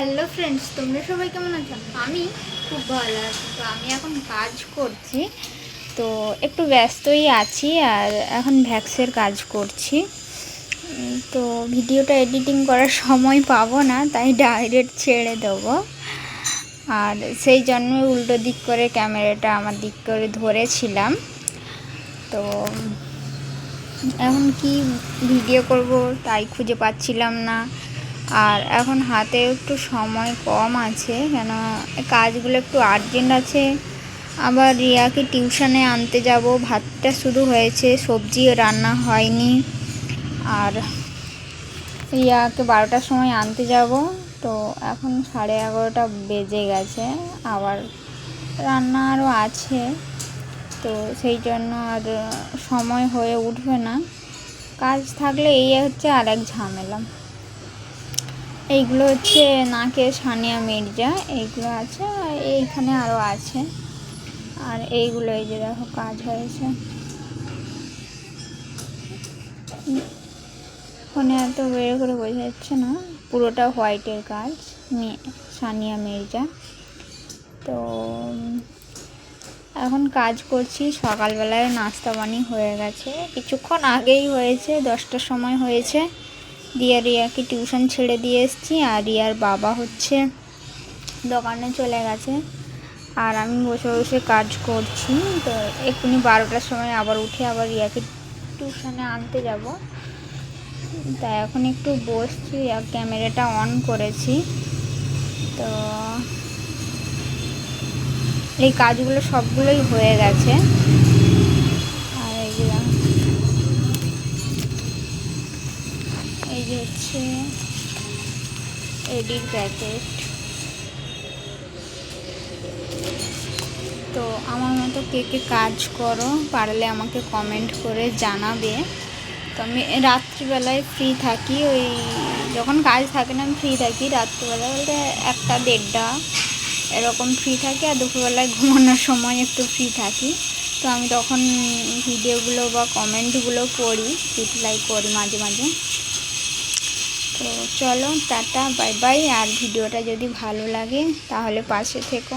Hello friends তোমরা সবাই কেমন আছো? আমি খুব ভালো আছি। তো আমি এখন কাজ করছি। তো একটু ব্যস্তই আছি আর এখন ভ্যাক্সের কাজ করছি। তো ভিডিওটা এডিটিং করার সময় পাবো না, তাই ডাইরেক্ট ছেড়ে দেবো। আর সেই জন্য উল্টো দিক করে ক্যামেরাটা আমার দিক করে ধরেছিলাম। তো এখন কি ভিডিও করব তাই খুঁজে পাচ্ছিলাম না। আর এখন হাতে একটু সময় কম আছে, কেন কাজগুলো একটু আর্জেন্ট আছে। আবার রিয়াকে টিউশনে আনতে যাব, ভাতটা শুধু হয়েছে সবজি রান্না হয়নি। আর রিয়াকে বারোটার সময় আনতে যাব, তো এখন সাড়ে এগারোটা বেজে গেছে, আবার রান্না আরও আছে। তো সেই জন্য আর সময় হয়ে উঠবে না। কাজ থাকলে এই হচ্ছে আর এক ঝামেলা। এইগুলো হচ্ছে নাকে সানিয়া মির্জা, এইগুলো আছে, আর এইখানে আরও আছে। আর এইগুলো এই যে দেখো, কাজ হয়েছে। ফোনে এত বের করে বোঝা যাচ্ছে না, পুরোটা হোয়াইটের কাজ সানিয়া মির্জা। তো, এখন কাজ করছি, সকালবেলায় নাস্তা পানি হয়ে গেছে। কিছুক্ষণ আগেই হয়েছে, দশটার সময় হয়েছে। দিয়ে রিয়াকে টিউশন ছেড়ে দিয়ে এসেছি আর রিয়ার বাবা হচ্ছে দোকানে চলে গেছে। আর আমি বসে বসে কাজ করছি। তো এক্ষুনি বারোটার সময় আবার উঠে আবার রিয়াকে টিউশনে আনতে যাব। তা এখন একটু বসছি, আর ক্যামেরাটা অন করেছি। তো এই কাজগুলো সবগুলোই হয়ে গেছে। এই হচ্ছে এডির প্যাকেট। তো আমার মতো কে কে কাজ করো, পারলে আমাকে কমেন্ট করে জানাবে। তো আমি রাত্রিবেলায় ফ্রি থাকি, ওই যখন কাজ থাকে না আমি ফ্রি থাকি রাত্রিবেলায় বলতে একটা, দেড়টা এরকম ফ্রি থাকি আর দুপুরবেলায় ঘুমানোর সময় একটু ফ্রি থাকি। তো আমি তখন ভিডিওগুলো বা কমেন্টগুলো পড়ি রিপ্লাই করি মাঝে মাঝে। তো চলো টাটা বাই বাই। আর ভিডিওটা যদি ভালো লাগে তাহলে পাশে থেকো।